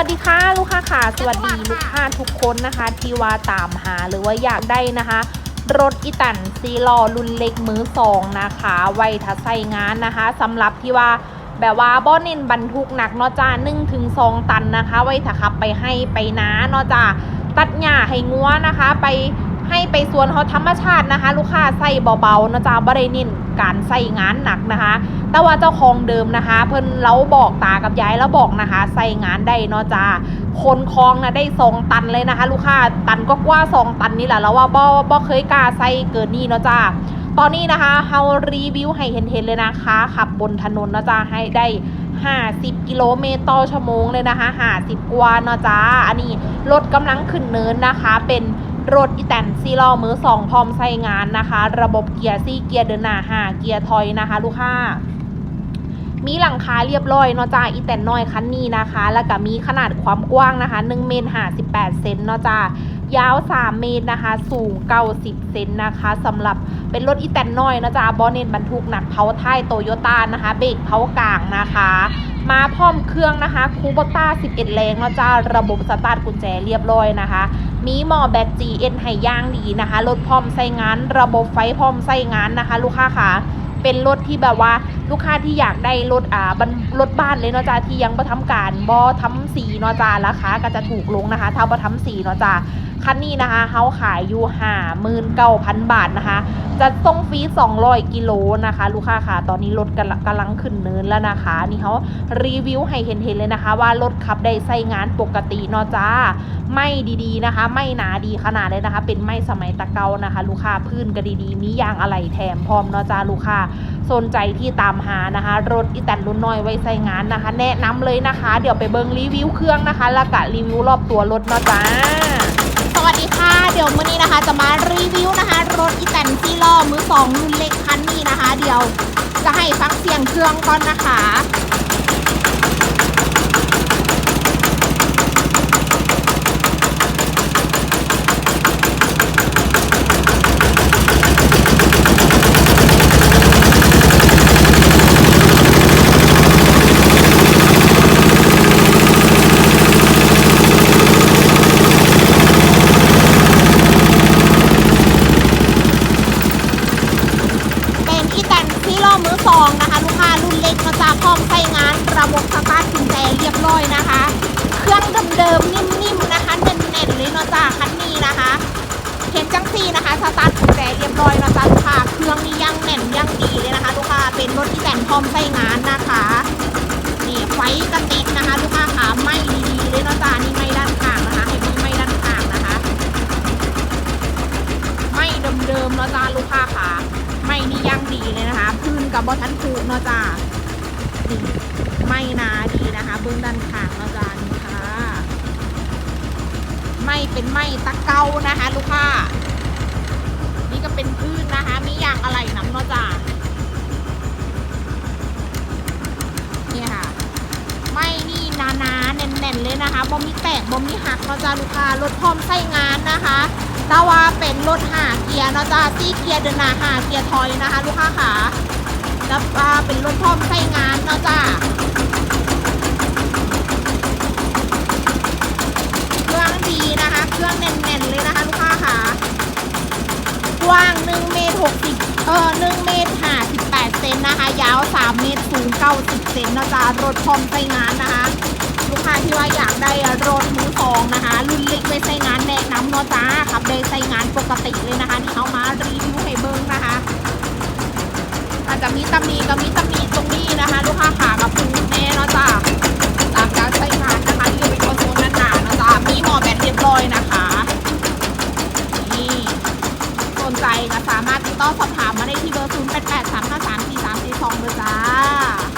วัสดีค่ะลูกค้าค่ะ สวัสดีลูกค้าทุกคนนะคะ ที่ว่าตามหาหรือว่าอยากได้นะคะ รถอีตันซีลอรุ่นเล็กมือสองนะคะไว้ถ้าใส่งานนะคะสำหรับที่ว่าแบบว่าบ่เน้นบรรทุกหนักเนาะจ้าหนึ่งถึงสองตันนะคะ ไว้ถ้าขับไปให้ไปนะเนาะจ้าตัดหญ้าให้งัวนะคะ ไป ให้ไปสวนเขาธรรมชาตินะคะ ลูกค้าใส่เบาๆนะจ้าบ่ได้เน้นการใส่งานหนักนะคะ แต่ว่าเจ้าของเดิมนะคะ เพิ่นเราบอกตากับยายแล้วบอกนะคะ ใส่งานได้เนาะจ้าคนคลองนะได้สองตันเลยนะคะ ลูกค้าตันก็กว่าสองตันนี่แหละแล้วว่าบ่บ่เคยกล้าใส่เกินนี่เนาะจ้าตอนนี้นะคะเฮารีวิวให้เห็นๆเลยนะคะ ขับบนถนนนะจ้าให้ได้50 กิโลเมตรต่อชั่วโมงเลยนะคะ50กว่านะจ้าอันนี้รถกำลังขึ้นเนินนะคะ เป็น รถอีแตนซีล้อมือสองพร้อมใส่งานนะคะ ระบบเกียร์ซี่เกียร์เดินหน้าหาเกียร์ถอยนะคะ ลูกค้ามีหลังคาเรียบร้อยเนาะจ้าอีแตนน้อยคันนี้นะคะ แล้วก็มีขนาดความกว้างนะคะ1เมตร58เซนเนาะจ้ายาว 3 เมตรนะคะ สูง 90 เซนนะคะสำหรับเป็นรถอีแตนน้อยเนาะจ้าบอเนนบรรทุกหนักเผาท้ายโตโยต้านะคะ เบรกเผากลางนะคะ มาพร้อมเครื่องนะคะคูโบต้า 11 แรงเนาะจ้าระบบสตาร์ทกุญแจเรียบร้อยนะคะ มีหมอแบต GN ให้ย่างดีนะคะรถพร้อมใช้งาน ระบบไฟพร้อมใช้งานนะคะ ลูกค้าค่ะเป็นรถที่แบบว่าลูกค้าที่อยากได้รถอ่าบันรถบ้านเลยเนาะจ้าที่ยังบ่ทำการบ่ทำสีเนาะจ้าราคาก็จะถูกลงนะคะ ถ้าบ่ทำสีเนาะจ้า คันนี้นะคะเฮาขายอยู่59,000บาทนะคะ จะส่งฟรี200กิโลนะคะ ลูกค้าค่ะตอนนี้รถกำลังขึ้นเนินแล้วนะคะ นี่เขารีวิวให้เห็นๆเลยนะคะ ว่ารถขับได้ใช้งานปกติเนาะจ้าไม่ดีๆนะคะ ไม่หนาดีขนาดเลยนะคะ เป็นไม่สมัยตะเกานะคะ ลูกค้าพื้นก็ดีๆ มียางอะไหล่แถมพร้อมเนาะจ้าลูกค้าสนใจที่ตามหานะคะ รถอีแตนรุ่นน้อยไว้ใช้งานนะคะ แนะนำเลยนะคะ เดี๋ยวไปเบิงรีวิวเครื่องนะคะ แล้วก็รีวิวรอบตัวรถเนาะจ้า วัสดีค่ะ เดี๋ยวมื้อนี้นะคะจะมารีวิวนะคะ รถอีแตนซีล้อมือสองรุ่นเล็กคันนี้นะคะ เดี๋ยวจะให้ฟังเสียงเครื่องก่อนนะคะ เป็นอีแตนซีล้อ มือสองนะคะ ลูกค้ารุ่นเล็กมาจากพร้อมใช้งานระบบสตาร์ทกุญแจเรียบร้อยนะคะ เครื่องเดิมๆนิ่มๆนะคะแน่นๆเลยเนาะจ้าคันนี้นะคะ เห็นจังซี่นะคะสตาร์ทกุญแจเรียบร้อยเนาะจ้าลูกค้าเครื่องนี้ยังแน่นยังดีเลยนะคะ ลูกค้าเป็นรถอีแตนพร้อมใช้งานนะคะนี่ไฟกระติดนะคะ ลูกค้าขาไม่ดีๆเลยเนาะจ้านี่ไม่ด้านข้างนะคะ ให้ดูไม่ด้านข้างนะคะ ไม่เดิมๆเนาะจ้าลูกค้าขา ไม่นี่ยังดีเลยนะคะพื้นกับบอทันคูเนาะจ้าไม่นาดีนะคะ เบื้องด้านข้างเนาะจ้านี่ค่ะไม่เป็นไม่ตะเกานะคะ ลูกค้านี่ก็เป็นพื้นนะคะมียางอะไรน้ำเนาะจ้านี่ค่ะ ไม่นี่หนาแน่นๆเลยนะคะบ่มีแตกบ่มีหักเนาะจ้าลูกค้ารถพร้อมใช้งานนะคะ ต่ว่าเป็นรถหาเกียร์เนาะจ้าซี่เกียร์เดินหน้าหาเกียร์ถอยนะคะ ลูกค้าขาแล้วเป็นรถพร้อมใช้งานเนาะจ้าเครื่องดีนะคะ เครื่องแน่นๆเลยนะคะ ลูกค้าขากว้าง1เมตร60เออ1เมตร58เซนนะคะ ยาว 3 เมตรสูง90เซนนะจ๊ะรถพร้อมใช้งานนะคะ ลูกค้าที่ว่าอยากได้รถมือสองนะคะ รุ่นเล็กไว้ใช้งานแนะนำเนาะจ้าขับได้ใช้งานปกติเลยนะคะที่เขามารีวิวให้เบิ้งนะคะ อาจจะมีตำหนิก็มีตำหนิตรงนี้นะคะ ลูกค้าขากับปูแน่เนาะจ้าจากการใช้งานนะคะที่เป็นคอนโซลหนาๆเนาะจ้ามีหมอแบตเรียบร้อยนะคะนี่สนใจก็สามารถติดต่อสอบถามมาได้ที่เบอร์ 0 8 8 3 5 3 4 3 4 2เลยจ้า